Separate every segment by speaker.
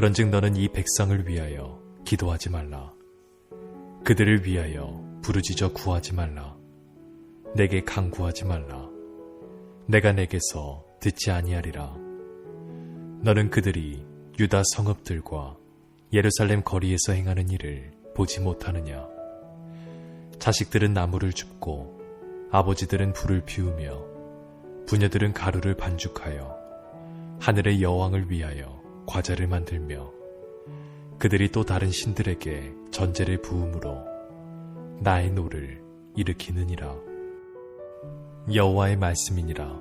Speaker 1: 그런즉 너는 이 백성을 위하여 기도하지 말라. 그들을 위하여 부르짖어 구하지 말라. 내게 강구하지 말라. 내가 내게서 듣지 아니하리라. 너는 그들이 유다 성읍들과 예루살렘 거리에서 행하는 일을 보지 못하느냐? 자식들은 나무를 줍고 아버지들은 불을 피우며 부녀들은 가루를 반죽하여 하늘의 여왕을 위하여 과자를 만들며 그들이 또 다른 신들에게 전제를 부음으로 나의 노를 일으키느니라. 여호와의 말씀이니라.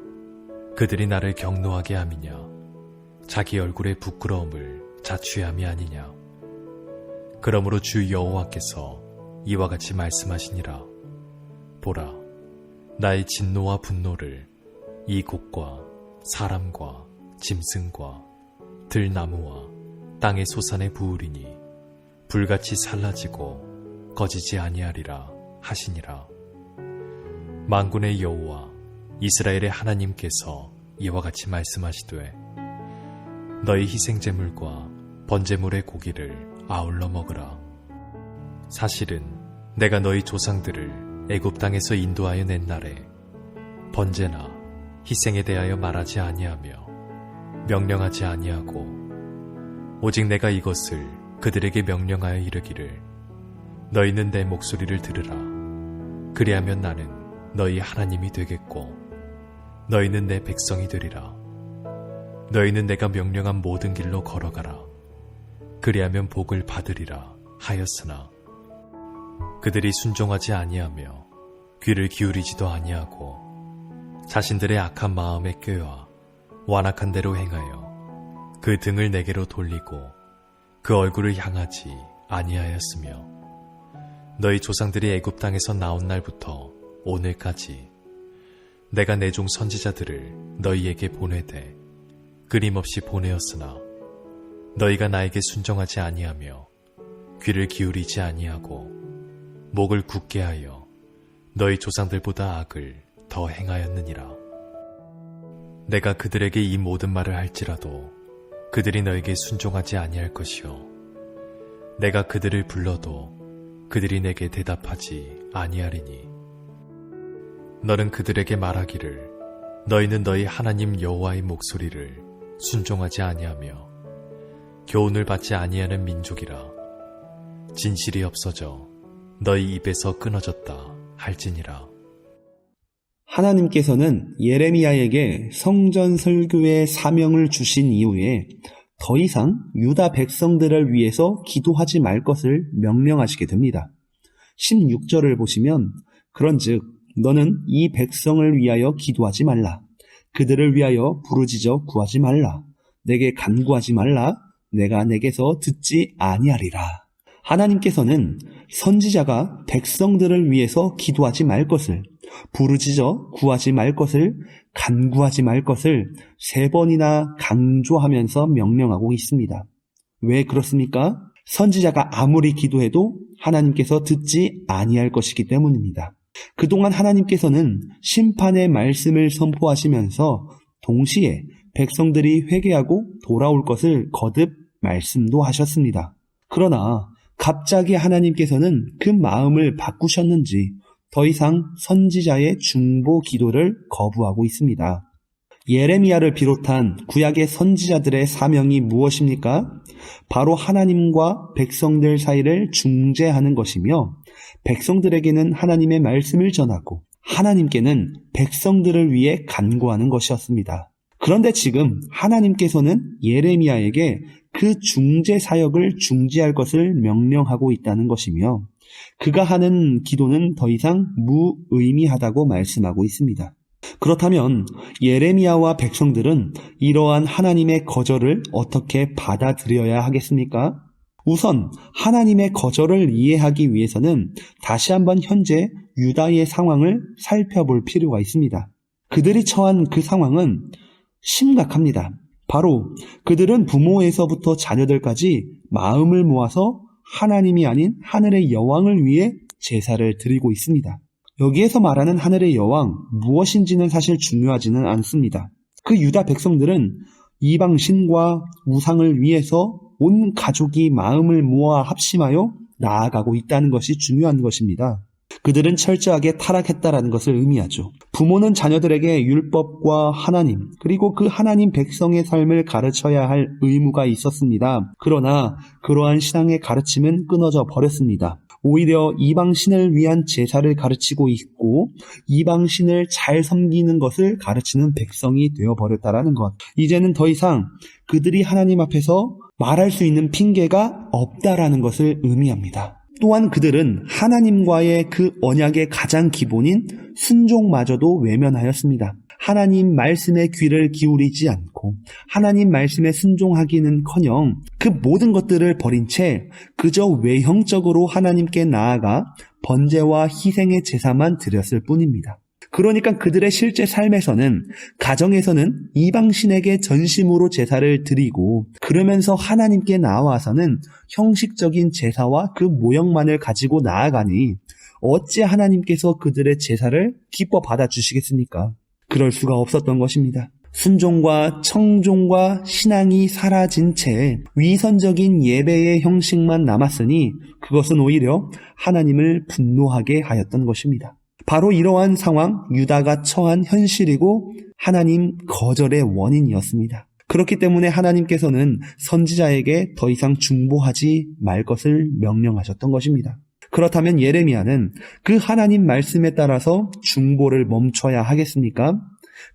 Speaker 1: 그들이 나를 경노하게 함이냐? 자기 얼굴의 부끄러움을 자취함이 아니냐? 그러므로 주 여호와께서 이와 같이 말씀하시니라. 보라, 나의 진노와 분노를 이 곳과 사람과 짐승과 들나무와 땅의 소산에 부으리니 불같이 살라지고 꺼지지 아니하리라 하시니라. 만군의 여호와 이스라엘의 하나님께서 이와 같이 말씀하시되 너희 희생 제물과 번제물의 고기를 아울러 먹으라. 사실은 내가 너희 조상들을 애굽 땅에서 인도하여 낸 날에 번제나 희생에 대하여 말하지 아니하며 명령하지 아니하고 오직 내가 이것을 그들에게 명령하여 이르기를 너희는 내 목소리를 들으라. 그리하면 나는 너희 하나님이 되겠고 너희는 내 백성이 되리라. 너희는 내가 명령한 모든 길로 걸어가라. 그리하면 복을 받으리라 하였으나 그들이 순종하지 아니하며 귀를 기울이지도 아니하고 자신들의 악한 마음에 꾀와 완악한 대로 행하여 그 등을 내게로 돌리고 그 얼굴을 향하지 아니하였으며 너희 조상들이 애굽 땅에서 나온 날부터 오늘까지 내가 내 종 선지자들을 너희에게 보내되 끊임없이 보내었으나 너희가 나에게 순종하지 아니하며 귀를 기울이지 아니하고 목을 굳게 하여 너희 조상들보다 악을 더 행하였느니라. 내가 그들에게 이 모든 말을 할지라도 그들이 너에게 순종하지 아니할 것이요. 내가 그들을 불러도 그들이 내게 대답하지 아니하리니. 너는 그들에게 말하기를 너희는 너희 하나님 여호와의 목소리를 순종하지 아니하며 교훈을 받지 아니하는 민족이라 진실이 없어져 너희 입에서 끊어졌다 할지니라.
Speaker 2: 하나님께서는 예레미야에게 성전 설교의 사명을 주신 이후에 더 이상 유다 백성들을 위해서 기도하지 말 것을 명령하시게 됩니다. 16절을 보시면 그런즉 너는 이 백성을 위하여 기도하지 말라. 그들을 위하여 부르짖어 구하지 말라. 내게 간구하지 말라. 내가 내게서 듣지 아니하리라. 하나님께서는 선지자가 백성들을 위해서 기도하지 말 것을, 부르짖어 구하지 말 것을, 간구하지 말 것을 세 번이나 강조하면서 명령하고 있습니다. 왜 그렇습니까? 선지자가 아무리 기도해도 하나님께서 듣지 아니할 것이기 때문입니다. 그동안 하나님께서는 심판의 말씀을 선포하시면서 동시에 백성들이 회개하고 돌아올 것을 거듭 말씀도 하셨습니다. 그러나 갑자기 하나님께서는 그 마음을 바꾸셨는지 더 이상 선지자의 중보 기도를 거부하고 있습니다. 예레미야를 비롯한 구약의 선지자들의 사명이 무엇입니까? 바로 하나님과 백성들 사이를 중재하는 것이며 백성들에게는 하나님의 말씀을 전하고 하나님께는 백성들을 위해 간구하는 것이었습니다. 그런데 지금 하나님께서는 예레미야에게 그 중재 사역을 중지할 것을 명령하고 있다는 것이며 그가 하는 기도는 더 이상 무의미하다고 말씀하고 있습니다. 그렇다면 예레미야와 백성들은 이러한 하나님의 거절을 어떻게 받아들여야 하겠습니까? 우선 하나님의 거절을 이해하기 위해서는 다시 한번 현재 유다의 상황을 살펴볼 필요가 있습니다. 그들이 처한 그 상황은 심각합니다. 바로 그들은 부모에서부터 자녀들까지 마음을 모아서 하나님이 아닌 하늘의 여왕을 위해 제사를 드리고 있습니다. 여기에서 말하는 하늘의 여왕 무엇인지는 사실 중요하지는 않습니다. 그 유다 백성들은 이방 신과 우상을 위해서 온 가족이 마음을 모아 합심하여 나아가고 있다는 것이 중요한 것입니다. 그들은 철저하게 타락했다라는 것을 의미하죠. 부모는 자녀들에게 율법과 하나님, 그리고 그 하나님 백성의 삶을 가르쳐야 할 의무가 있었습니다. 그러나 그러한 신앙의 가르침은 끊어져 버렸습니다. 오히려 이방신을 위한 제사를 가르치고 있고 이방신을 잘 섬기는 것을 가르치는 백성이 되어버렸다라는 것. 이제는 더 이상 그들이 하나님 앞에서 말할 수 있는 핑계가 없다라는 것을 의미합니다. 또한 그들은 하나님과의 그 언약의 가장 기본인 순종마저도 외면하였습니다. 하나님 말씀에 귀를 기울이지 않고 하나님 말씀에 순종하기는커녕 그 모든 것들을 버린 채 그저 외형적으로 하나님께 나아가 번제와 희생의 제사만 드렸을 뿐입니다. 그러니까 그들의 실제 삶에서는 가정에서는 이방신에게 전심으로 제사를 드리고 그러면서 하나님께 나와서는 형식적인 제사와 그 모형만을 가지고 나아가니 어찌 하나님께서 그들의 제사를 기뻐 받아주시겠습니까? 그럴 수가 없었던 것입니다. 순종과 청종과 신앙이 사라진 채 위선적인 예배의 형식만 남았으니 그것은 오히려 하나님을 분노하게 하였던 것입니다. 바로 이러한 상황, 유다가 처한 현실이고 하나님 거절의 원인이었습니다. 그렇기 때문에 하나님께서는 선지자에게 더 이상 중보하지 말 것을 명령하셨던 것입니다. 그렇다면 예레미야는 그 하나님 말씀에 따라서 중보를 멈춰야 하겠습니까?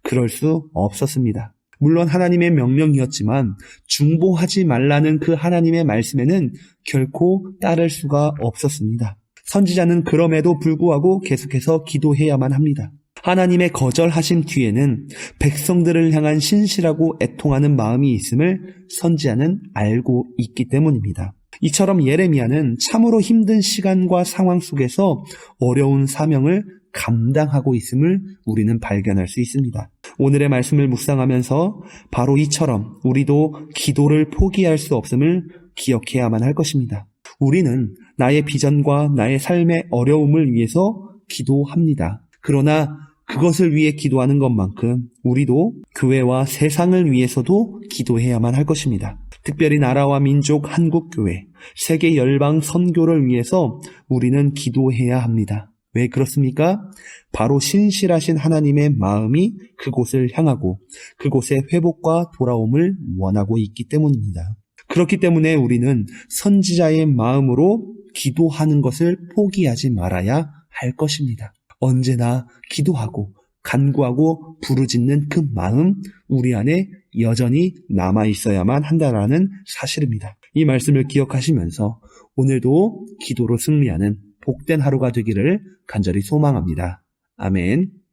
Speaker 2: 그럴 수 없었습니다. 물론 하나님의 명령이었지만 중보하지 말라는 그 하나님의 말씀에는 결코 따를 수가 없었습니다. 선지자는 그럼에도 불구하고 계속해서 기도해야만 합니다. 하나님의 거절하신 뒤에는 백성들을 향한 신실하고 애통하는 마음이 있음을 선지자는 알고 있기 때문입니다. 이처럼 예레미야는 참으로 힘든 시간과 상황 속에서 어려운 사명을 감당하고 있음을 우리는 발견할 수 있습니다. 오늘의 말씀을 묵상하면서 바로 이처럼 우리도 기도를 포기할 수 없음을 기억해야만 할 것입니다. 우리는 나의 비전과 나의 삶의 어려움을 위해서 기도합니다. 그러나 그것을 위해 기도하는 것만큼 우리도 교회와 세상을 위해서도 기도해야만 할 것입니다. 특별히 나라와 민족 한국교회, 세계 열방 선교를 위해서 우리는 기도해야 합니다. 왜 그렇습니까? 바로 신실하신 하나님의 마음이 그곳을 향하고 그곳의 회복과 돌아옴을 원하고 있기 때문입니다. 그렇기 때문에 우리는 선지자의 마음으로 기도하는 것을 포기하지 말아야 할 것입니다. 언제나 기도하고 간구하고 부르짖는 그 마음 우리 안에 여전히 남아 있어야만 한다라는 사실입니다. 이 말씀을 기억하시면서 오늘도 기도로 승리하는 복된 하루가 되기를 간절히 소망합니다. 아멘.